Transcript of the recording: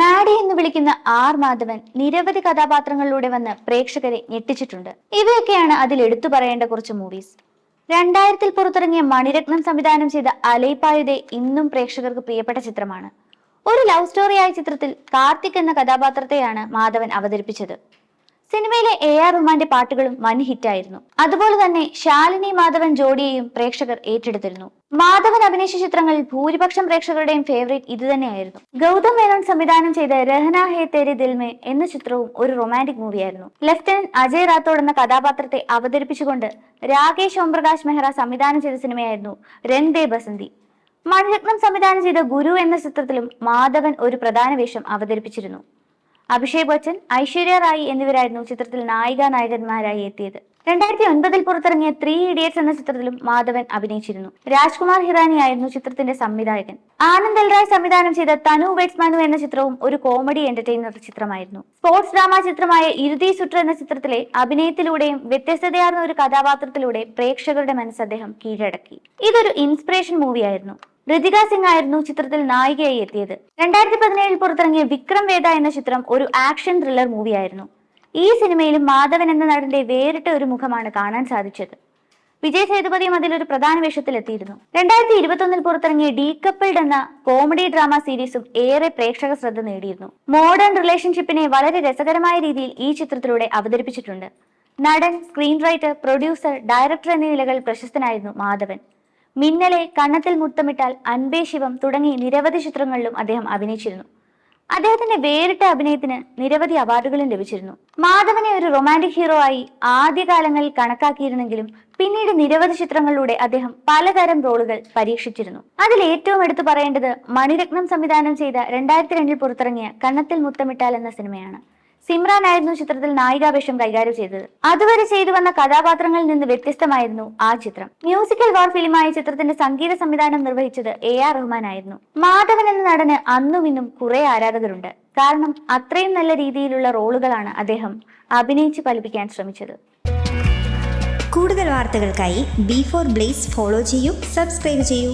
Madey എന്ന് വിളിക്കുന്ന R Madhavan നിരവധി കഥാപാത്രങ്ങളിലൂടെ വന്ന് പ്രേക്ഷകരെ ഞെട്ടിച്ചിട്ടുണ്ട്. ഇവയൊക്കെയാണ് അതിൽ എടുത്തു പറയേണ്ട കുറച്ച് മൂവീസ് രണ്ടായിരത്തിൽ പുറത്തിറങ്ങിയ മണിരത്നം സംവിധാനം ചെയ്ത അലൈപ്പായുതെ ഇന്നും പ്രേക്ഷകർക്ക് പ്രിയപ്പെട്ട ചിത്രമാണ്. ഒരു ലവ് സ്റ്റോറിയായ ചിത്രത്തിൽ കാർത്തിക് എന്ന കഥാപാത്രത്തെയാണ് മാധവൻ അവതരിപ്പിച്ചത്. സിനിമയിലെ എ ആർ റഹ്മാന്റെ പാട്ടുകളും വൻ ഹിറ്റായിരുന്നു. അതുപോലെ തന്നെ ശാലിനി മാധവൻ ജോഡിയെയും പ്രേക്ഷകർ ഏറ്റെടുത്തിരുന്നു. മാധവൻ അഭിനയിച്ച ചിത്രങ്ങളിൽ ഭൂരിപക്ഷം പ്രേക്ഷകരുടെയും ഫേവറേറ്റ് ഇതുതന്നെയായിരുന്നു ഗൗതം മേനോൻ സംവിധാനം ചെയ്ത രഹന ഹേ തേരെ ദിൽമേ എന്ന ചിത്രവും ഒരു റൊമാന്റിക് മൂവിയായിരുന്നു ലഫ്റ്റനന്റ് അജയ് റാത്തോഡ് എന്ന കഥാപാത്രത്തെ അവതരിപ്പിച്ചുകൊണ്ട് രാകേഷ് ഓംപ്രകാശ് മെഹ്റ സംവിധാനം ചെയ്ത സിനിമയായിരുന്നു രൻ ദേ ബസന്തി. മണിരത്നം സംവിധാനം ചെയ്ത ഗുരു എന്ന ചിത്രത്തിലും മാധവൻ ഒരു പ്രധാന വേഷം അവതരിപ്പിച്ചിരുന്നു. അഭിഷേക് ബച്ചൻ ഐശ്വര്യ റായി എന്നിവരായിരുന്നു ചിത്രത്തിൽ നായിക നായകന്മാരായി എത്തിയത്. രണ്ടായിരത്തി ഒൻപതിൽ പുറത്തിറങ്ങിയ ത്രീ ഇഡിയറ്റ്സ് എന്ന ചിത്രത്തിലും മാധവൻ അഭിനയിച്ചിരുന്നു. രാജ്കുമാർ ഹിറാനി ആയിരുന്നു ചിത്രത്തിന്റെ സംവിധായകൻ. ആനന്ദ് എൽറായ് സംവിധാനം ചെയ്ത തനു വെറ്റ്സ് മനു എന്ന ചിത്രവും ഒരു കോമഡി എന്റർടൈനർ ചിത്രമായിരുന്നു. സ്പോർട്സ് ഡ്രാമ ചിത്രമായ ഇരുതി സുട്ര എന്ന ചിത്രത്തിലെ അഭിനയത്തിലൂടെയും വ്യത്യസ്തതയാർന്ന ഒരു കഥാപാത്രത്തിലൂടെ പ്രേക്ഷകരുടെ മനസ്സ് അദ്ദേഹം കീഴടക്കി. ഇതൊരു ഇൻസ്പിറേഷൻ മൂവിയായിരുന്നു. ഋതിക സിംഗ് ആയിരുന്നു ചിത്രത്തിൽ നായികയായി എത്തിയത്. രണ്ടായിരത്തി പതിനേഴിൽ പുറത്തിറങ്ങിയ വിക്രം വേദ എന്ന ചിത്രം ഒരു ആക്ഷൻ ത്രില്ലർ മൂവിയായിരുന്നു ഈ സിനിമയിലും മാധവൻ എന്ന നടന്റെ വേറിട്ട ഒരു മുഖമാണ് കാണാൻ സാധിച്ചത്. വിജയ് സേതുപതിയും ഒരു പ്രധാന വേഷത്തിൽ എത്തിയിരുന്നു. രണ്ടായിരത്തി ഇരുപത്തൊന്നിൽ പുറത്തിറങ്ങിയ ഡി കപ്പിൾഡ് എന്ന കോമഡി ഡ്രാമ സീരീസും ഏറെ പ്രേക്ഷക ശ്രദ്ധ നേടിയിരുന്നു. മോഡേൺ റിലേഷൻഷിപ്പിനെ വളരെ രസകരമായ രീതിയിൽ ഈ ചിത്രത്തിലൂടെ അവതരിപ്പിച്ചിട്ടുണ്ട്. നടൻ സ്ക്രീൻ റൈറ്റർ പ്രൊഡ്യൂസർ ഡയറക്ടർ എന്നീ നിലകളിൽ പ്രശസ്തനായിരുന്നു മാധവൻ. മിന്നലെ കണ്ണത്തിൽ മുത്തമിട്ടാൽ അൻപേ ശിവം തുടങ്ങി നിരവധി ചിത്രങ്ങളിലും അദ്ദേഹം അഭിനയിച്ചിരുന്നു. അദ്ദേഹത്തിന്റെ വേറിട്ട അഭിനയത്തിന് നിരവധി അവാർഡുകളും ലഭിച്ചിരുന്നു. മാധവനെ ഒരു റൊമാന്റിക് ഹീറോ ആയി ആദ്യകാലങ്ങളിൽ കണക്കാക്കിയിരുന്നെങ്കിലും പിന്നീട് നിരവധി ചിത്രങ്ങളിലൂടെ അദ്ദേഹം പലതരം റോളുകൾ പരീക്ഷിച്ചിരുന്നു. അതിൽ ഏറ്റവും എടുത്തു പറയേണ്ടത് മണിരത്നം സംവിധാനം ചെയ്ത രണ്ടായിരത്തി രണ്ടിൽ പുറത്തിറങ്ങിയ കണ്ണത്തിൽ മുത്തമിട്ടാൽ എന്ന സിനിമയാണ്. സിമ്രാൻ ആയിരുന്നു ചിത്രത്തിൽ നായികാവേഷം കൈകാര്യം ചെയ്തത്. അതുവരെ ചെയ്തു വന്ന കഥാപാത്രങ്ങളിൽ നിന്ന് വ്യത്യസ്തമായിരുന്നു ആ ചിത്രം. മ്യൂസിക്കൽ വാർ ഫിലിമായ ചിത്രത്തിന്റെ സംഗീത സംവിധാനം നിർവഹിച്ചത് എ ആർ റഹ്മാൻ ആയിരുന്നു. മാധവൻ എന്ന നടന് അന്നും ഇന്നും കുറെ ആരാധകരുണ്ട്. കാരണം അത്രയും നല്ല രീതിയിലുള്ള റോളുകളാണ് അദ്ദേഹം അഭിനയിച്ച് ഫലിപ്പിക്കാൻ ശ്രമിച്ചത്. കൂടുതൽ വാർത്തകൾക്കായി ബി ഫോർ ബ്ലേസ് ഫോളോ ചെയ്യൂ സബ്സ്ക്രൈബ് ചെയ്യൂ.